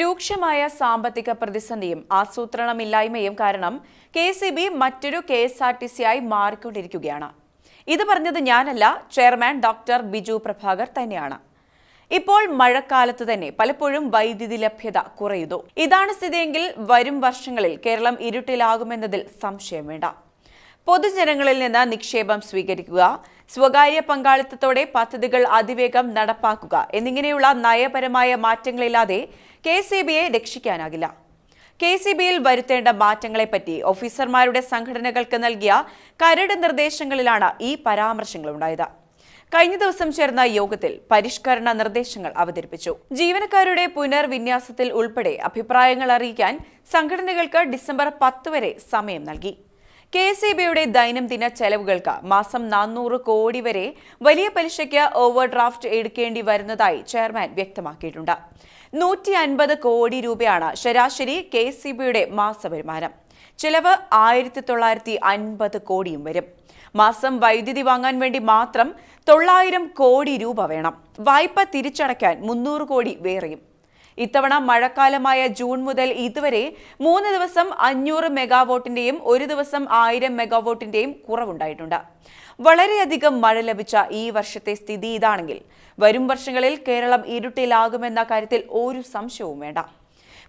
രൂക്ഷമായ സാമ്പത്തിക പ്രതിസന്ധിയും ആസൂത്രണമില്ലായ്മയും കാരണം കെ സി ബി മറ്റൊരു K S R T C ആയി മാറിക്കൊണ്ടിരിക്കുകയാണ്. ഇത് പറഞ്ഞത് ഞാനല്ല ചെയർമാൻ ഡോക്ടർ ബിജു പ്രഭാകർ തന്നെയാണ്. ഇപ്പോൾ മഴക്കാലത്ത് തന്നെ പലപ്പോഴും വൈദ്യുതി ലഭ്യത കുറയുന്നു. ഇതാണ് സ്ഥിതിയെങ്കിൽ വരും വർഷങ്ങളിൽ കേരളം ഇരുട്ടിലാകുമെന്നതിൽ സംശയം വേണ്ട. പൊതുജനങ്ങളിൽ നിന്ന് നിക്ഷേപം സ്വീകരിക്കുക സ്വകാര്യ പങ്കാളിത്തത്തോടെ പദ്ധതികൾ അതിവേഗം നടപ്പാക്കുക എന്നിങ്ങനെയുള്ള നയപരമായ മാറ്റങ്ങളില്ലാതെ കെ സി ബിയെ രക്ഷിക്കാനാകില്ല. കെ സി ബിയിൽ വരുത്തേണ്ട മാറ്റങ്ങളെപ്പറ്റി ഓഫീസർമാരുടെ സംഘടനകൾക്ക് നൽകിയ കരട് നിർദ്ദേശങ്ങളിലാണ് ഈ പരാമർശങ്ങൾ ഉണ്ടായത് കഴിഞ്ഞ ദിവസം ചേർന്ന യോഗത്തിൽ പരിഷ്കരണ നിർദ്ദേശങ്ങൾ അവതരിപ്പിച്ചു. ജീവനക്കാരുടെ പുനർവിന്യാസത്തിൽ ഉൾപ്പെടെ അഭിപ്രായങ്ങൾ അറിയിക്കാൻ സംഘടനകൾക്ക് ഡിസംബർ പത്ത് വരെ സമയം നൽകി. കെ എസ് ഇ ബിയുടെ ദൈനംദിന ചെലവുകൾക്ക് മാസം നാനൂറ് കോടി വരെ വലിയ പലിശയ്ക്ക് ഓവർ ഡ്രാഫ്റ്റ് എടുക്കേണ്ടി വരുന്നതായി ചെയർമാൻ വ്യക്തമാക്കിയിട്ടുണ്ട്. നൂറ്റി അൻപത് കോടി രൂപയാണ് ശരാശരി കെ സി ബിയുടെ മാസവരുമാനം. ചിലവ് ആയിരത്തി തൊള്ളായിരത്തി അൻപത് കോടിയും വരും. മാസം വൈദ്യുതി വാങ്ങാൻ വേണ്ടി മാത്രം തൊള്ളായിരം കോടി രൂപ വേണം. വായ്പ തിരിച്ചടയ്ക്കാൻ മുന്നൂറ് കോടി വേറെയും. ഇത്തവണ മഴക്കാലമായ ജൂൺ മുതൽ ഇതുവരെ മൂന്ന് ദിവസം അഞ്ഞൂറ് മെഗാവോട്ടിന്റെയും ഒരു ദിവസം ആയിരം മെഗാവോട്ടിന്റെയും കുറവുണ്ടായിട്ടുണ്ട്. വളരെയധികം മഴ ലഭിച്ച ഈ വർഷത്തെ സ്ഥിതി ഇതാണെങ്കിൽ വരും വർഷങ്ങളിൽ കേരളം ഇരുട്ടിലാകുമെന്ന കാര്യത്തിൽ ഒരു സംശയവും വേണ്ട.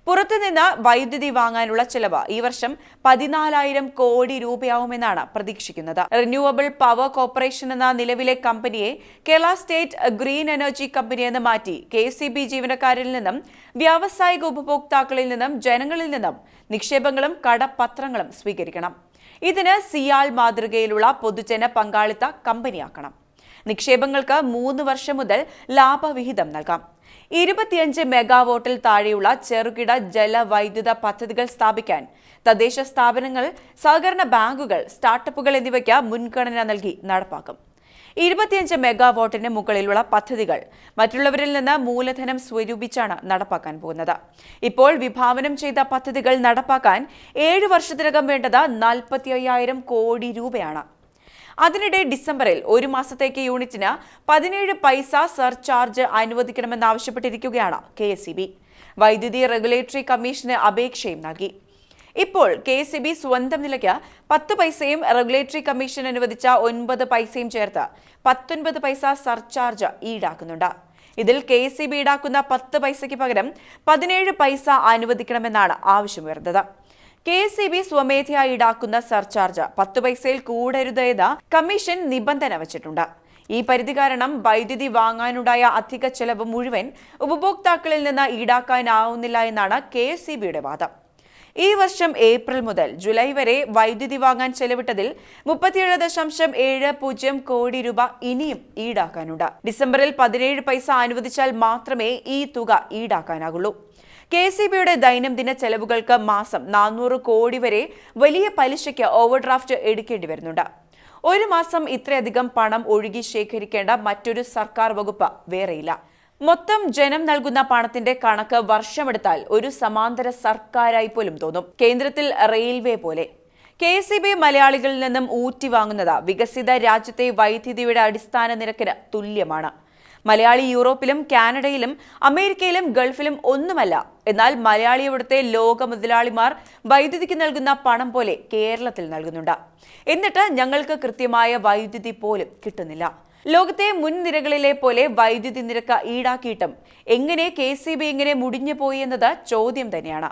പുറത്തുനിന്ന് വൈദ്യുതി വാങ്ങാനുള്ള ചെലവ് ഈ വർഷം പതിനാലായിരം കോടി രൂപയാവുമെന്നാണ് പ്രതീക്ഷിക്കുന്നത്. റിന്യൂവബിൾ പവർ കോർപ്പറേഷൻ എന്ന നിലവിലെ കമ്പനിയെ Kerala state green energy company എന്ന് മാറ്റി കെ സി ബി ജീവനക്കാരിൽ നിന്നും വ്യാവസായിക ഉപഭോക്താക്കളിൽ നിന്നും ജനങ്ങളിൽ നിന്നും നിക്ഷേപങ്ങളും കടപ്പത്രങ്ങളും സ്വീകരിക്കണം. ഇതിന് സിയാൽ മാതൃകയിലുള്ള പൊതുജന പങ്കാളിത്ത കമ്പനിയാക്കണം. നിക്ഷേപങ്ങൾക്ക് മൂന്ന് വർഷം മുതൽ ലാഭവിഹിതം നൽകാം. ഇരുപത്തിയഞ്ച് മെഗാവോട്ടിൽ താഴെയുള്ള ചെറുകിട ജലവൈദ്യുത പദ്ധതികൾ സ്ഥാപിക്കാൻ തദ്ദേശ സ്ഥാപനങ്ങൾ സഹകരണ ബാങ്കുകൾ സ്റ്റാർട്ടപ്പുകൾ എന്നിവയ്ക്ക് മുൻഗണന നൽകി നടപ്പാക്കും. ഇരുപത്തിയഞ്ച് മെഗാവോട്ടിന് മുകളിലുള്ള പദ്ധതികൾ മറ്റുള്ളവരിൽ നിന്ന് മൂലധനം സ്വരൂപിച്ചാണ് നടപ്പാക്കാൻ പോകുന്നത്. ഇപ്പോൾ വിഭാവനം ചെയ്ത പദ്ധതികൾ നടപ്പാക്കാൻ ഏഴ് വർഷത്തിനകം വേണ്ടത് നാൽപ്പത്തി കോടി രൂപയാണ്. അതിനിടെ ഡിസംബറിൽ ഒരു മാസത്തേക്ക് യൂണിറ്റിന് പതിനേഴ് പൈസ സർചാർജ് അനുവദിക്കണമെന്നാവശ്യപ്പെട്ടിരിക്കുകയാണ് കെ എസ് വൈദ്യുതി റെഗുലേറ്ററി കമ്മീഷന് അപേക്ഷയും നൽകി. ഇപ്പോൾ കെ എസ് ബി സ്വന്തം നിലയ്ക്ക് പത്ത് പൈസയും റെഗുലേറ്ററി കമ്മീഷൻ അനുവദിച്ച ഒൻപത് പൈസയും ചേർത്ത് പത്തൊൻപത് പൈസ സർചാർജ് ഈടാക്കുന്നുണ്ട്. ഇതിൽ കെ എസ് ബി ഈടാക്കുന്ന പത്ത് പൈസയ്ക്ക് പകരം പതിനേഴ് പൈസ അനുവദിക്കണമെന്നാണ് ആവശ്യമുയർന്നത്. കെ ഇ ബി സ്വമേധയാ ഈടാക്കുന്ന സർചാർജ്. പത്ത് പൈസയിൽ കൂടരുതേത് കമ്മീഷൻ നിബന്ധന വച്ചിട്ടുണ്ട്. ഈ പരിധി കാരണം വൈദ്യുതി വാങ്ങാനുണ്ടായ അധിക ചെലവ് മുഴുവൻ ഉപഭോക്താക്കളിൽ നിന്ന് ഈടാക്കാനാവുന്നില്ല എന്നാണ് കെ എസ് ബിയുടെ വാദം. ഈ വർഷം ഏപ്രിൽ മുതൽ ജൂലൈ വരെ വൈദ്യുതി വാങ്ങാൻ ചെലവിട്ടതിൽ മുപ്പത്തിയേഴ് ദശാംശം ഏഴ് പൂജ്യം കോടി രൂപ ഇനിയും ഈടാക്കാനുണ്ട്. ഡിസംബറിൽ പതിനേഴ് പൈസ അനുവദിച്ചാൽ മാത്രമേ ഈ തുക ഈടാക്കാനാകുള്ളൂ. കെ സി ബിയുടെ ദൈനംദിന ചെലവുകൾക്ക് മാസം നാനൂറ് കോടി വരെ വലിയ പലിശയ്ക്ക് ഓവർഡ്രാഫ്റ്റ് എടുക്കേണ്ടി വരുന്നുണ്ട്. ഒരു മാസം ഇത്രയധികം പണം ഒഴുകി ശേഖരിക്കേണ്ട മറ്റൊരു സർക്കാർ വകുപ്പ് വേറെയില്ല. മൊത്തം ജനം നൽകുന്ന പണത്തിന്റെ കണക്ക് വർഷമെടുത്താൽ ഒരു സമാന്തര സർക്കാരായി പോലും തോന്നും. കേന്ദ്രത്തിൽ റെയിൽവേ പോലെ. കെ സി ബി മലയാളികളിൽ നിന്നും ഊറ്റിവാങ്ങുന്നത് വികസിത രാജ്യത്തെ വൈദ്യുതിയുടെ അടിസ്ഥാന നിരക്കിന് തുല്യമാണ്. മലയാളി യൂറോപ്പിലും കാനഡയിലും അമേരിക്കയിലും ഗൾഫിലും ഒന്നുമല്ല. എന്നാൽ മലയാളി ഇവിടുത്തെ ലോക മുതലാളിമാർ വൈദ്യുതിക്ക് നൽകുന്ന പണം പോലെ കേരളത്തിൽ നൽകുന്നുണ്ട്. എന്നിട്ട് ഞങ്ങൾക്ക് കൃത്യമായ വൈദ്യുതി പോലും കിട്ടുന്നില്ല. ലോകത്തെ മുൻനിരകളിലെ പോലെ വൈദ്യുതി നിരക്ക് ഈടാക്കിയിട്ടും എങ്ങനെ കെ സി ബി ഇങ്ങനെ മുടിഞ്ഞു പോയി എന്നത് ചോദ്യം തന്നെയാണ്.